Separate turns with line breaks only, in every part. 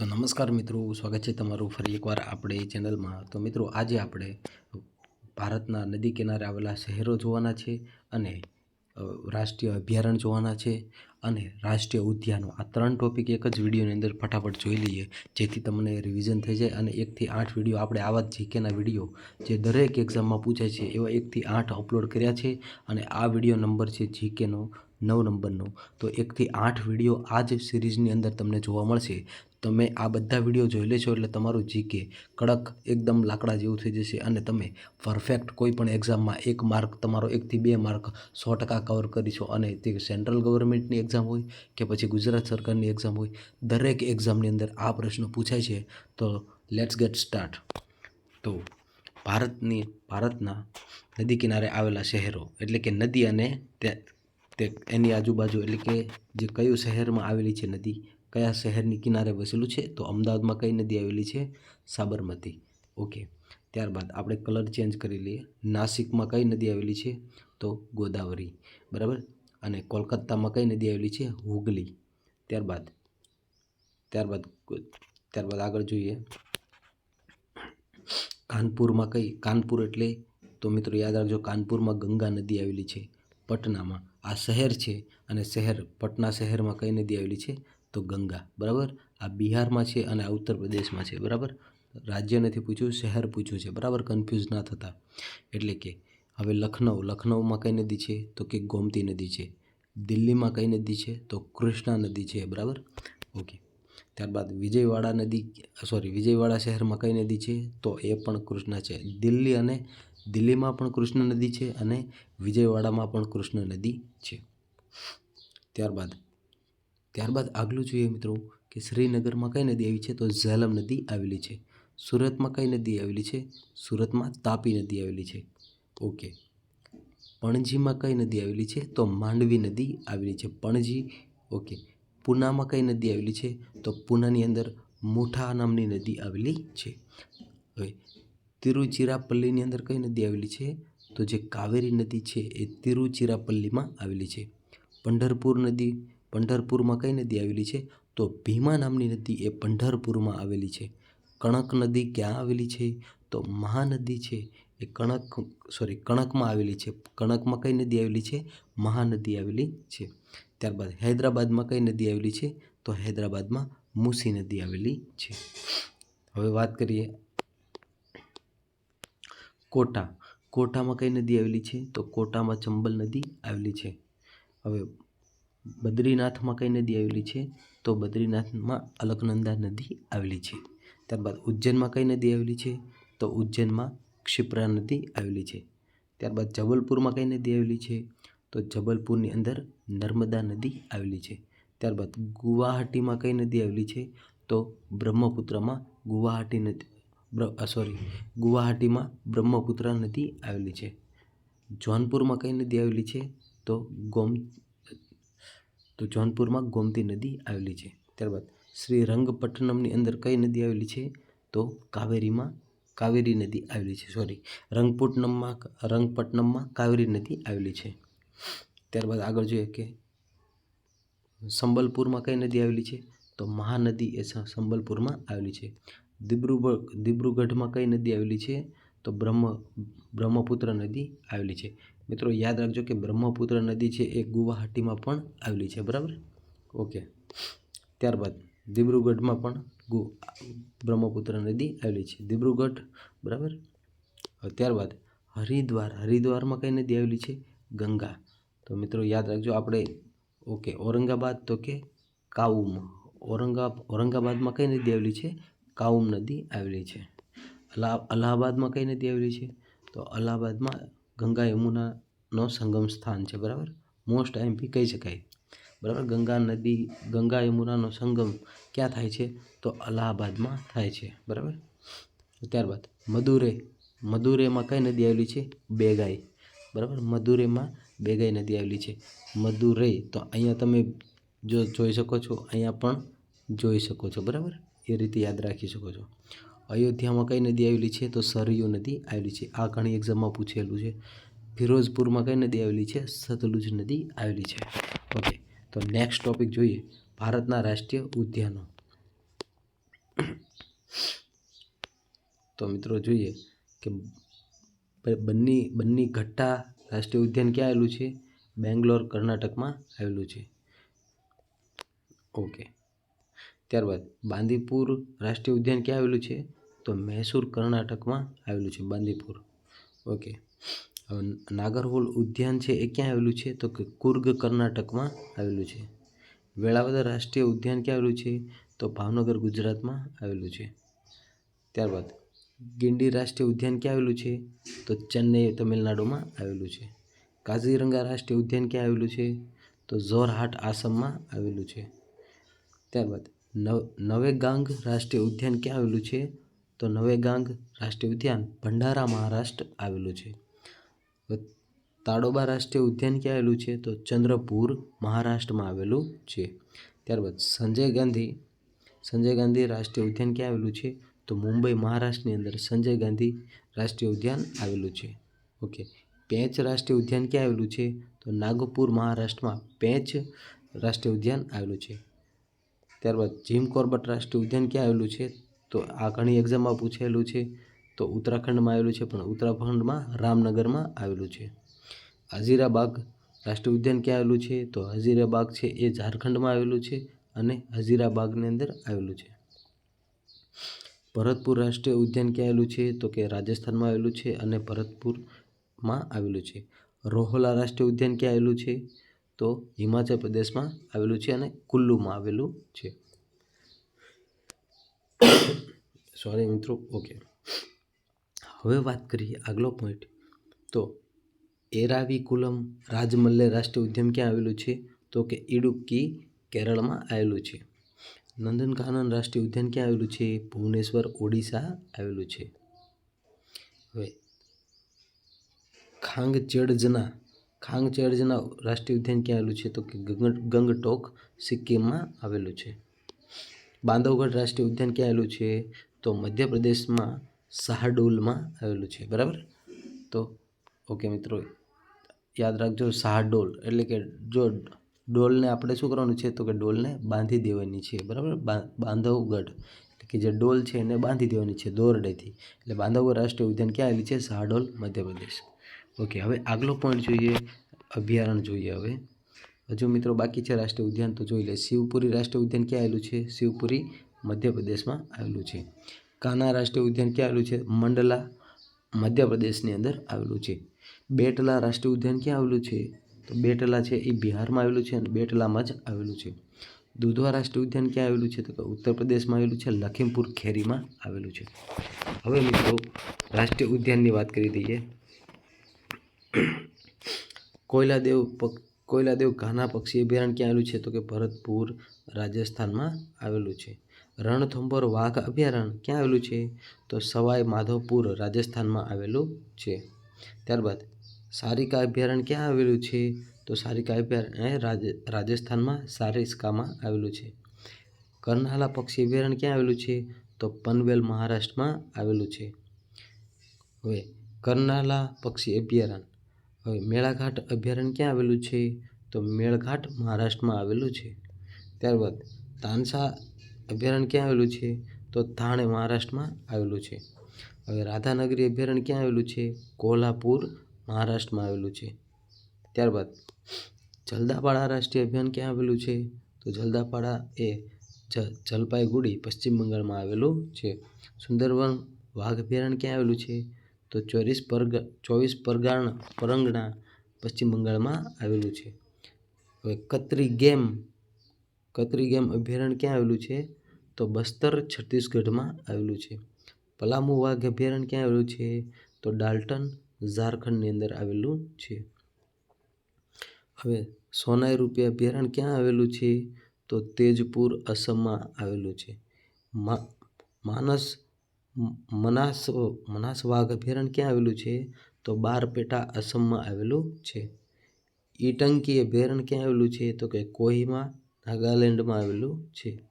તો નમસ્કાર મિત્રો, સ્વાગત છે તમારું ફરી એકવાર આપણે ચેનલમાં. તો મિત્રો, આજે આપણે ભારતના નદી કિનારે આવેલા શહેરો જોવાના છે અને રાષ્ટ્રીય અભયારણ્ય જોવાના છે અને રાષ્ટ્રીય ઉદ્યાનો. આ ત્રણ ટોપિક એક જ વિડીયોની અંદર ફટાફટ જોઈ લઈએ, જેથી તમને રિવિઝન થઈ જાય અને એકથી આઠ વીડિયો આપણે આવા જ જીકેના વીડિયો જે દરેક એક્ઝામમાં પૂછાય છે, એવા એકથી આઠ અપલોડ કર્યા છે અને આ વીડિયો નંબર છે જીકેનો, નવ નંબરનો તો એકથી આઠ વીડિયો આ જ સિરીઝની અંદર તમને જોવા મળશે. તમે આ બધા વીડિયો જોઈ લેશો એટલે તમારું જીકે કડક એકદમ લાકડા જેવું થઈ જશે અને તમે પરફેક્ટ કોઈ પણ એક્ઝામમાં એક માર્ક તમારો એકથી બે માર્ક સો ટકા કવર કરીશો અને તે સેન્ટ્રલ ગવર્મેન્ટની એક્ઝામ હોય કે પછી ગુજરાત સરકારની એક્ઝામ હોય, દરેક એક્ઝામની અંદર આ પ્રશ્ન પૂછાય છે. તો લેટ્સ ગેટ સ્ટાર્ટ તો ભારતની, ભારતના નદી કિનારે આવેલા શહેરો એટલે કે નદી અને તે એની આજુબાજુ એટલે કે જે કયું શહેરમાં આવેલી છે નદી કયા શહેરની કિનારે વસેલું છે? તો અમદાવાદમાં કઈ નદી આવેલી છે? સાબરમતી. ઓકે. ત્યારબાદ આપણે કલર ચેન્જ કરી લઈએ. નાસિકમાં કઈ નદી આવેલી છે? તો ગોદાવરી. બરાબર? અને કોલકાતામાં કઈ નદી આવેલી છે? હુગલી. ત્યારબાદ ત્યારબાદ ત્યારબાદ આગળ જોઈએ. કાનપુરમાં કઈ, કાનપુર એટલે, તો મિત્રો યાદ રાખજો, કાનપુરમાં ગંગા નદી આવેલી છે, પટનામાં. આ શહેર છે અને શહેર, પટના શહેરમાં કઈ નદી આવેલી છે? તો ગંગા, બરાબર? આ બિહારમાં છે અને આ ઉત્તર પ્રદેશમાં છે, બરાબર? રાજ્ય નથી પૂછ્યું, શહેર પૂછ્યું છે, બરાબર? કન્ફ્યુઝ ના થતા. એટલે કે હવે લખનઉ લખનઉમાં કઈ નદી છે? તો કે ગોમતી નદી છે. દિલ્હીમાં કઈ નદી છે? તો કૃષ્ણા નદી છે, બરાબર? ઓકે. ત્યારબાદ વિજયવાડા નદી સોરી વિજયવાડા શહેરમાં કઈ નદી છે? તો એ પણ કૃષ્ણા છે. દિલ્હી અને દિલ્હીમાં પણ કૃષ્ણ નદી છે અને વિજયવાડામાં પણ કૃષ્ણ નદી છે. ત્યારબાદ ત્યારબાદ આગલું જોઈએ મિત્રો કે શ્રીનગરમાં કઈ નદી આવી છે? તો ઝેલમ નદી આવેલી છે. સુરતમાં કઈ નદી આવેલી છે? સુરતમાં તાપી નદી આવેલી છે. ઓકે. પણજીમાં કઈ નદી આવેલી છે? તો માંડવી નદી આવેલી છે. પણજી, ઓકે. પૂનામાં કઈ નદી આવેલી છે? તો પૂનાની અંદર મુઠા નામની નદી આવેલી છે. હવે તિરુચિરાપલ્લીની અંદર કઈ નદી આવેલી છે? તો જે કાવેરી નદી છે એ તિરુચિરાપલ્લીમાં આવેલી છે. પંઢરપુર નદી પંઢરપુરમાં કઈ નદી આવેલી છે? તો ભીમા નામની નદી એ પંઢરપુરમાં આવેલી છે. કણક નદી ક્યાં આવેલી છે? તો મહાનદી છે. એ કણક સોરી કણકમાં આવેલી છે. કણકમાં કઈ નદી આવેલી છે? મહાનદી આવેલી છે. ત્યારબાદ હૈદરાબાદમાં કઈ નદી આવેલી છે? તો હૈદરાબાદમાં મૂસી નદી આવેલી છે. હવે વાત કરીએ કોટા. કોટામાં કઈ નદી આવેલી છે? તો કોટામાં ચંબલ નદી આવેલી છે. હવે બદ્રીનાથમાં કઈ નદી આવેલી છે? તો બદ્રીનાથમાં અલકનંદા નદી આવેલી છે. ત્યારબાદ ઉજ્જૈનમાં કઈ નદી આવેલી છે? તો ઉજ્જૈનમાં ક્ષિપ્રા નદી આવેલી છે. ત્યારબાદ જબલપુરમાં કઈ નદી આવેલી છે? તો જબલપુરની અંદર નર્મદા નદી આવેલી છે. ત્યારબાદ ગુવાહાટીમાં કઈ નદી આવેલી છે? તો બ્રહ્મપુત્રમાં ગુવાહાટી નદી સોરી ગુવાહાટીમાં બ્રહ્મપુત્ર નદી આવેલી છે. જોનપુરમાં કઈ નદી આવેલી છે? તો ગોમ તો જોનપુરમાં ગોમતી નદી આવેલી છે. ત્યારબાદ શ્રી રંગપટ્ટનમની અંદર કઈ નદી આવેલી છે? તો કાવેરીમાં કાવેરી નદી આવેલી છે. સોરી રંગપુટનમમાં રંગપટ્ટનમમાં કાવેરી નદી આવેલી છે. ત્યારબાદ આગળ જોઈએ કે સંબલપુરમાં કઈ નદી આવેલી છે? તો મહાનદી એ સંબલપુરમાં આવેલી છે. દિબ્રુગઢ, દિબ્રુગઢમાં કઈ નદી આવેલી છે? તો બ્રહ્મ, બ્રહ્મપુત્ર નદી આવેલી છે. મિત્રો યાદ રાખજો કે બ્રહ્મપુત્ર નદી છે એ ગુવાહાટીમાં પણ આવેલી છે, બરાબર? ઓકે. ત્યારબાદ દિબ્રુગઢમાં પણ ગુ, બ્રહ્મપુત્ર નદી આવેલી છે. દિબ્રુગઢ, બરાબર? ત્યારબાદ હરિદ્વાર, હરિદ્વારમાં કઈ નદી આવેલી છે? ગંગા. તો મિત્રો યાદ રાખજો આપણે, ઓકે, ઔરંગાબાદ તો કે કાઉમ. ઔરંગા, ઔરંગાબાદમાં કઈ નદી આવેલી છે? કાઉમ નદી આવેલી છે. અલા, અલ્હાબાદમાં કઈ નદી આવેલી છે? તો અલ્હાબાદમાં ગંગા યમુનાનો સંગમ સ્થાન છે, બરાબર? મોસ્ટ આઈએમપી કહી શકાય. બરાબર? ગંગા નદી, ગંગા યમુનાનો સંગમ ક્યાં થાય છે? તો અલ્હાબાદમાં થાય છે, બરાબર? ત્યારબાદ મદુરે. મદુરેમાં કઈ નદી આવેલી છે? બેગાઈ. બરાબર? મદુરેમાં બેગાઈ નદી આવેલી છે. મદુરે. તો અહીંયા તમે જો જોઈ શકો છો, અહીંયા પણ જોઈ શકો છો, બરાબર? એ રીતે યાદ રાખી શકો છો. અયોધ્યામાં કઈ નદી આવેલી છે? તો સરયુ નદી આવેલી છે. આ ઘણી એક્ઝામમાં પૂછેલું છે. ફિરોઝપુરમાં કઈ નદી આવેલી છે? સતલુજ નદી આવેલી છે. ઓકે તો નેક્સ્ટ ટોપિક જોઈએ. ભારતના રાષ્ટ્રીય ઉદ્યાનો. તો મિત્રો જોઈએ કે બન્ની બન્ની ઘટ્ટા રાષ્ટ્રીય ઉદ્યાન ક્યાં આવેલું છે? બેંગ્લોર, કર્ણાટકમાં આવેલું છે. ઓકે ત્યારબાદ બાંદીપુર રાષ્ટ્રીય ઉદ્યાન ક્યાં આવેલું છે? તો મૈસૂર કર્ણાટકમાં આવેલું છે, બાંદીપુર. ઓકે હવે નાગરહોલ ઉદ્યાન છે એ ક્યાં આવેલું છે? તો કે કુર્ગ કર્ણાટકમાં આવેલું છે. વેળાવદર રાષ્ટ્રીય ઉદ્યાન ક્યાં આવેલું છે? તો ભાવનગર, ગુજરાતમાં આવેલું છે. ત્યારબાદ, ગિંડી રાષ્ટ્રીય ઉદ્યાન ક્યાં આવેલું છે? તો ચેન્નઈ તમિલનાડુમાં આવેલું છે. કાઝીરંગા રાષ્ટ્રીય ઉદ્યાન ક્યાં આવેલું છે? તો જોરહાટ આસામમાં આવેલું છે. ત્યારબાદ, નવ, નવેગાંગ રાષ્ટ્રીય ઉદ્યાન ક્યાં આવેલું છે? તો નવેગાંગ રાષ્ટ્રીય ઉદ્યાન ભંડારા મહારાષ્ટ્ર આવેલું છે. તાડોબા રાષ્ટ્રીય ઉદ્યાન ક્યાં આવેલું છે? તો ચંદ્રપુર મહારાષ્ટ્રમાં આવેલું છે. ત્યારબાદ સંજય ગાંધી સંજય ગાંધી રાષ્ટ્રીય ઉદ્યાન ક્યાં આવેલું છે? તો મુંબઈ મહારાષ્ટ્રની અંદર સંજય ગાંધી રાષ્ટ્રીય ઉદ્યાન આવેલું છે. ઓકે પેંચ રાષ્ટ્રીય ઉદ્યાન ક્યાં આવેલું છે? તો નાગપુર મહારાષ્ટ્રમાં પેંચ રાષ્ટ્રીય ઉદ્યાન આવેલું છે. ત્યારબાદ જીમ કોર્બટ રાષ્ટ્રીય ઉદ્યાન ક્યાં આવેલું છે? તો આ ઘણી એક્ઝામમાં પૂછેલું છે. તો ઉત્તરાખંડમાં આવેલું છે, પણ ઉત્તરાખંડમાં રામનગરમાં આવેલું છે. હઝીરાબાગ રાષ્ટ્રીય ઉદ્યાન ક્યાં આવેલું છે? તો હઝીરાબાગ છે, એ ઝારખંડમાં આવેલું છે અને હઝીરાબાગની અંદર આવેલું છે. ભરતપુર રાષ્ટ્રીય ઉદ્યાન ક્યાં આવેલું છે? તો કે રાજસ્થાનમાં આવેલું છે અને ભરતપુરમાં આવેલું છે. રોહલા રાષ્ટ્રીય ઉદ્યાન ક્યાં આવેલું છે? તો હિમાચલ પ્રદેશમાં આવેલું છે અને કુલ્લુમાં આવેલું છે. સોરી મિત્રો. ઓકે હવે વાત કરીએ આગલો પોઈન્ટ તો એરાવિકુલમ રાજમલ્લે રાષ્ટ્રીય ઉદ્યાન ક્યાં આવેલું છે? તો કે ઇડુક્કી કેરળમાં આવેલું છે. નંદનકાનન રાષ્ટ્રીય ઉદ્યાન ક્યાં આવેલું છે? ભુવનેશ્વર, ઓડિશા આવેલું છે. હવે ખાંગચેડજના ખાંગચેડજના રાષ્ટ્રીય ઉદ્યાન ક્યાં આવેલું છે? તો કે ગંગ, ગંગટોક સિક્કિમમાં આવેલું છે. બાંધવગઢ રાષ્ટ્રીય ઉદ્યાન ક્યાં આવેલું છે? તો મધ્યપ્રદેશમાં શાહડોલમાં આવેલું છે, બરાબર? તો ઓકે મિત્રો, યાદ રાખજો શાહડોલ, એટલે કે જો ડોલને આપણે શું કરવાનું છે? તો કે ડોલને બાંધી દેવાની છે, બરાબર? બાંધવગઢ, એટલે કે જે ડોલ છે એને બાંધી દેવાની છે દોરડેથી, એટલે બાંધવગઢ રાષ્ટ્રીય ઉદ્યાન ક્યાં આવેલી છે? શાહડોલ, મધ્યપ્રદેશ. ઓકે હવે આગલો પોઈન્ટ જોઈએ અભયારણ્ય જોઈએ હવે. હજુ મિત્રો બાકી છે રાષ્ટ્રીય ઉદ્યાન, તો જોઈ લે, શિવપુરી રાષ્ટ્રીય ઉદ્યાન ક્યાં આવેલું છે? શિવપુરી મધ્યપ્રદેશમાં આવેલું છે. કાના રાષ્ટ્રીય ઉદ્યાન ક્યાં આવેલું છે? મંડલા, મધ્યપ્રદેશની અંદર આવેલું છે. બેટલા રાષ્ટ્રીય ઉદ્યાન ક્યાં આવેલું છે? તો બેટલા છે એ બિહારમાં આવેલું છે અને બેટલામાં જ આવેલું છે. દુધવા રાષ્ટ્રીય ઉદ્યાન ક્યાં આવેલું છે? તો કે ઉત્તર પ્રદેશમાં આવેલું છે, લખીમપુર ખેરીમાં આવેલું છે. હવે મિત્રો, રાષ્ટ્રીય ઉદ્યાનની વાત કરી દઈએ. કોયલાદેવ કોયલાદેવ ઘાના પક્ષી અભયારણ્ય ક્યાં આવેલું છે? તો કે ભરતપુર, રાજસ્થાનમાં આવેલું છે. રણથંભોર વાઘ અભયારણ્ય ક્યાં આવેલું છે? તો સવાઈ માધવપુર રાજસ્થાનમાં આવેલું છે. ત્યારબાદ સારિકા અભયારણ્ય ક્યાં આવેલું છે? તો સારિકા અભયારણ્ય રાજસ્થાનમાં સારિસ્કામાં આવેલું છે. કર્નાલા પક્ષી અભયારણ્ય ક્યાં આવેલું છે? તો પનવેલ, મહારાષ્ટ્રમાં આવેલું છે. હવે કર્નાલા પક્ષી અભયારણ્ય. હવે મેળાઘાટ અભયારણ્ય ક્યાં આવેલું છે? તો મેળઘાટ મહારાષ્ટ્રમાં આવેલું છે. ત્યારબાદ તાનસા અભયારણ્ય ક્યાં આવેલું છે? તો થાણે મહારાષ્ટ્રમાં આવેલું છે. હવે રાધાનગરી અભયારણ્ય ક્યાં આવેલું છે? કોલ્હાપુર મહારાષ્ટ્રમાં આવેલું છે. ત્યારબાદ જલદાપાડા રાષ્ટ્રીય અભિયાન ક્યાં આવેલું છે? તો જલદાપાડા એ જલપાઈગુડી પશ્ચિમ બંગાળમાં આવેલું છે. સુંદરવન વાઘ અભયારણ્ય ક્યાં આવેલું છે? તો ચોવીસ પરગ, ચોવીસ પરગાણ પરંગણા પશ્ચિમ બંગાળમાં આવેલું છે. હવે કતરી ગેમ કતરી ગેમ અભયારણ્ય ક્યાં આવેલું છે? તો બસ્તર છત્તીસગઢમાં આવેલું છે. પલામુ વાઘ અભયારણ્ય ક્યાં આવેલું છે? તો ડાલ્ટન ઝારખંડની અંદર આવેલું છે. હવે સોનાઈ રૂપિયા અભયારણ્ય ક્યાં આવેલું છે? તો તેજપુર અસમમાં આવેલું છે. માનસ, મનાસ મનાસ વાઘ અભયારણ્ય ક્યાં આવેલું છે? તો બારપેટા અસમમાં આવેલું છે. ઈટંકી અભયારણ્ય ક્યાં આવેલું છે? તો કે કોહિમા, નાગાલેન્ડમાં આવેલું છે.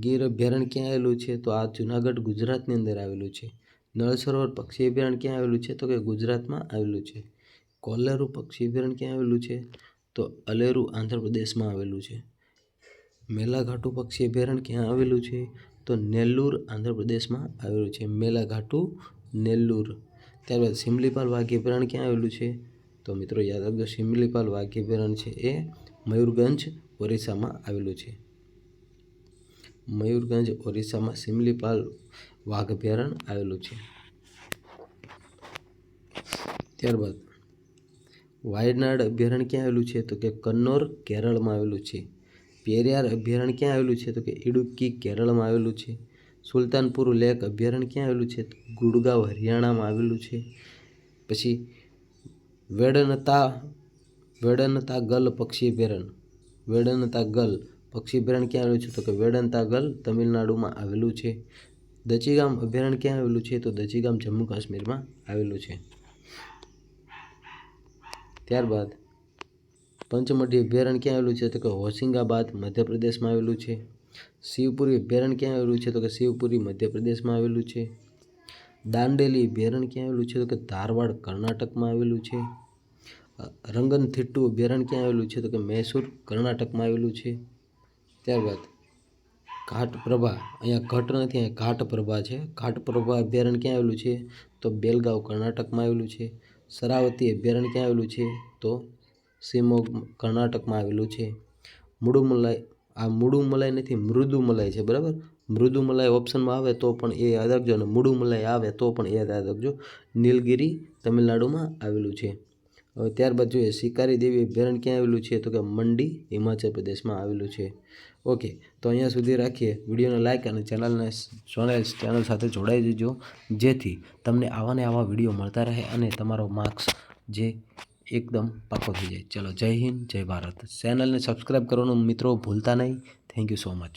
ગીર અભયારણ્ય ક્યાં આવેલું છે? તો આ જુનાગઢ ગુજરાતની અંદર આવેલું છે. નળ સરોવર પક્ષી અભયારણ્ય ક્યાં આવેલું છે? તો કે ગુજરાતમાં આવેલું છે. કોલેરુ પક્ષી અભયારણ્ય ક્યાં આવેલું છે? તો અલેરુ આંધ્રપ્રદેશમાં આવેલું છે. મેલાઘાટુ પક્ષી અભયારણ્ય ક્યાં આવેલું છે? તો નેલ્લુર આંધ્રપ્રદેશમાં આવેલું છે. મેલાઘાટુ, નેલ્લુર. ત્યારબાદ સિમલીપાલ વાઘ અભયારણ્ય ક્યાં આવેલું છે? તો મિત્રો યાદ રાખજો, સિમલીપાલ વાઘ અભયારણ્ય છે એ મયુરગંજ, ઓરિસ્સામાં આવેલું છે. મયુરગંજ, ઓરિસ્સામાં સિમલીપાલ વાઘ અભયારણ્ય આવેલું છે. ત્યારબાદ વાયનાડ અભયારણ્ય ક્યાં આવેલું છે? તો કે કન્નોર, કેરળમાં આવેલું છે. પેરિયાર અભયારણ્ય ક્યાં આવેલું છે? તો કે ઇડુક્કી કેરળમાં આવેલું છે. સુલતાનપુર લેક અભયારણ્ય ક્યાં આવેલું છે? ગુડગાંવ, હરિયાણામાં આવેલું છે. પછી વેડનતા વેડનતા ગલ પક્ષી અભયારણ્ય. વેડનતા ગલ પક્ષી અભયારણ્ય ક્યાં આવેલું છે? તો કે વેડંતાગલ તમિલનાડુમાં આવેલું છે. દચીગામ અભયારણ્ય ક્યાં આવેલું છે? તો દચીગામ જમ્મુ કાશ્મીરમાં આવેલું છે. ત્યારબાદ પંચમઢી અભયારણ્ય ક્યાં આવેલું છે? તો કે હોશિંગાબાદ મધ્યપ્રદેશમાં આવેલું છે. શિવપુરી અભયારણ્ય ક્યાં આવેલું છે? તો કે શિવપુરી મધ્યપ્રદેશમાં આવેલું છે. દાંડેલી અભયારણ્ય ક્યાં આવેલું છે? તો કે ધારવાડ કર્ણાટકમાં આવેલું છે. રંગનથિટ્ટુ અભયારણ્ય ક્યાં આવેલું છે? તો કે મૈસૂર કર્ણાટકમાં આવેલું છે. ત્યારબાદ ઘાટ પ્રભા, અહીંયા ઘટ નથી, અહીંયા ઘાટ પ્રભા છે. ઘાટપ્રભા અભયારણ્ય ક્યાં આવેલું છે? તો બેલગાંવ, કર્ણાટકમાં આવેલું છે. શરાવતી અભયારણ્ય ક્યાં આવેલું છે? તો શિમોગ, કર્ણાટકમાં આવેલું છે. મુડુમલાઈ, આ મુડુમલાઈ નથી, મૃદુમલાઈ છે, બરાબર? મૃદુમલાઈ ઓપ્શનમાં આવે તો પણ એ યાદ રાખજો અને મુડુમલાઈ આવે તો પણ એ યાદ રાખજો. નીલગિરી તમિલનાડુમાં આવેલું છે. હવે ત્યારબાદ જોઈએ, શિકારી દેવી અભયારણ્ય ક્યાં આવેલું છે? તો કે મંડી, હિમાચલ પ્રદેશમાં આવેલું છે. ઓકે, તો અહીંયા સુધી રાખીએ. વિડીયોને લાઇક અને ચેનલને સોનેલ ચેનલ સાથે જોડાઈ દેજો જેથી તમને આવા ને આવા વીડિયો મળતા રહે અને તમારો માર્ક્સ જે એકદમ પાકો થઈ જાય. ચલો, જય હિન્દ, જય ભારત. ચેનલને સબસ્ક્રાઈબ કરવાનું મિત્રો ભૂલતા નહીં. Thank you so much